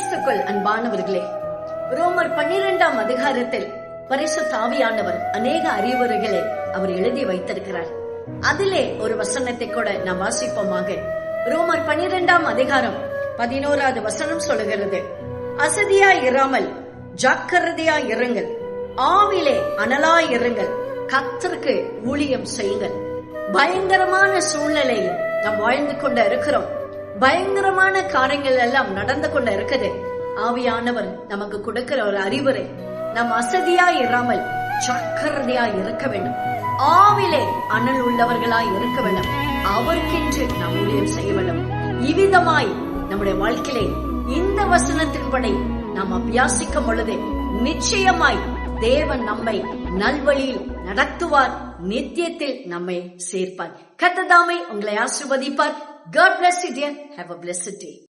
கிறிஸ்துக்குள் அன்பானவர்களே ரோமர் பன்னிரெண்டாம் அதிகாரத்தில் பரிசு தாவியானவர் அநேக அறிவுரைகளை அவர் எழுதி வைத்திருக்கிறார். அதிலே ஒரு வசனத்தை கூட நாம் வாசிப்போமாக. ரோமர் பன்னிரெண்டாம் அதிகாரம் பதினோராவது வசனம் சொல்லுகிறது. அசதியா இராமல் ஜாக்கிரதையா இருங்கள். ஆவிலே அனலா இருங்கள். கத்திற்கு ஊழியம் செய்யுங்கள். பயங்கரமான சூழ்நிலையில் நாம் வாழ்ந்து கொண்டு இருக்கிறோம். பயங்கரமான காரியங்கள் எல்லாம் நடந்து கொண்டு இருக்குது. ஆவியானவர் நமக்கு கொடுக்கிற ஒரு அறிவுரை நம் அசதியா இராமல் சக்கரதையா இருக்க வேண்டும். ஆவிலே அனல் உள்ளவர்களாய் இருக்க வேண்டும். அவருக்கென்று நாம் ஊழியம் செய்ய வேண்டும். இவ்விதமாய் நம்முடைய வாழ்க்கையிலே இந்த வசனத்தின்படி நாம் அபியாசிக்கும் பொழுது நிச்சயமாய் தேவன் நம்மை நல்வழியில் நடத்துவார் நித்தியத்தில் நம்மை சேர்ப்பார். கத்ததாமை உங்களை ஆசிர்வதிப்பார். God bless you dear. Have a blessed day.